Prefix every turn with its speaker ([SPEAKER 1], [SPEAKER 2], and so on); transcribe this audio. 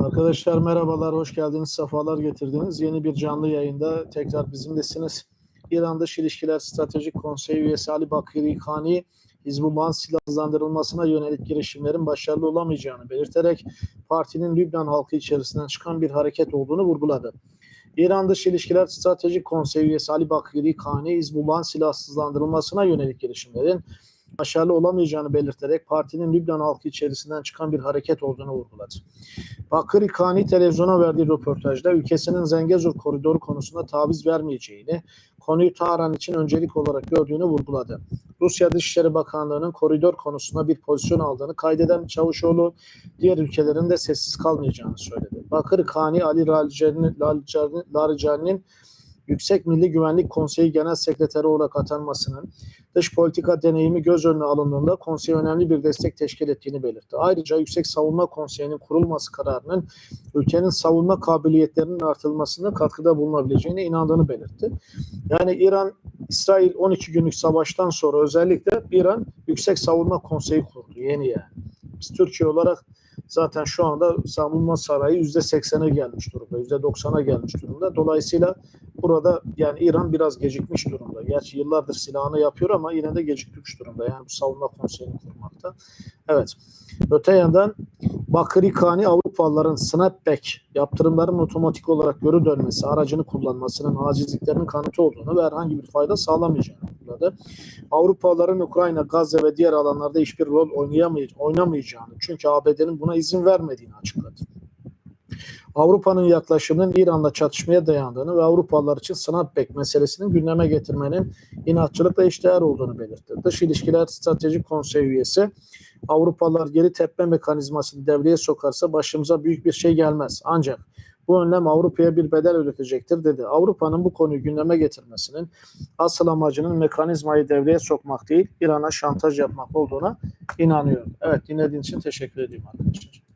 [SPEAKER 1] Arkadaşlar merhabalar, hoş geldiniz, sefalar getirdiniz. Yeni bir canlı yayında tekrar bizimlesiniz. İran Dış İlişkiler Stratejik Konseyi üyesi Ali Bakiri Khani, Hizbullah'ın silahsızlandırılmasına yönelik girişimlerin başarılı olamayacağını belirterek partinin Lübnan halkı içerisinden çıkan bir hareket olduğunu vurguladı. İran Dış İlişkiler Stratejik Konseyi üyesi Ali Bakiri Khani, Hizbullah'ın silahsızlandırılmasına yönelik girişimlerin başarılı olamayacağını belirterek partinin Lübnan halkı içerisinden çıkan bir hareket olduğunu vurguladı. Bakır Kani televizyona verdiği röportajda ülkesinin Zengezur koridoru konusunda taviz vermeyeceğini, konuyu Tahran için öncelik olarak gördüğünü vurguladı. Rusya Dışişleri Bakanlığı'nın koridor konusunda bir pozisyon aldığını kaydeden Çavuşoğlu, diğer ülkelerin de sessiz kalmayacağını söyledi. Bakır Kani Ali Laricani'nin Yüksek Milli Güvenlik Konseyi Genel Sekreteri olarak atanmasının dış politika deneyimi göz önüne alındığında konsey önemli bir destek teşkil ettiğini belirtti. Ayrıca Yüksek Savunma Konseyi'nin kurulması kararının ülkenin savunma kabiliyetlerinin artırılmasına katkıda bulunabileceğine inandığını belirtti. Yani İran, İsrail 12 günlük savaştan sonra özellikle İran Yüksek Savunma Konseyi kurdu yeni yani. Biz Türkiye olarak zaten şu anda savunma sarayı %80'e gelmiş durumda, %90'a gelmiş durumda. Dolayısıyla burada yani İran biraz gecikmiş durumda. Gerçi yıllardır silahını yapıyor ama yine de gecikmiş durumda. Yani bu savunma konseyini kurmakta. Evet. Öte yandan Bakri Kani Avrupalıların snapback yaptırımların otomatik olarak geri dönmesi, aracını kullanmasının acizliklerinin kanıtı olduğunu ve herhangi bir fayda sağlamayacağını vurguladı. Avrupalıların Ukrayna, Gazze ve diğer alanlarda hiçbir rol oynamayacağını çünkü ABD'nin buna izin vermediğini açıkladı. Avrupa'nın yaklaşımının İran'la çatışmaya dayandığını ve Avrupalılar için snapback meselesinin gündeme getirmenin inatçılıkla iştihar olduğunu belirtti. Dış İlişkiler Stratejik Konsey üyesi Avrupalılar geri tepme mekanizmasını devreye sokarsa başımıza büyük bir şey gelmez. Ancak bu önlem Avrupa'ya bir bedel ödetecektir dedi. Avrupa'nın bu konuyu gündeme getirmesinin asıl amacının mekanizmayı devreye sokmak değil, İran'a şantaj yapmak olduğuna inanıyorum. Evet dinlediğiniz için teşekkür ediyorum arkadaşlar.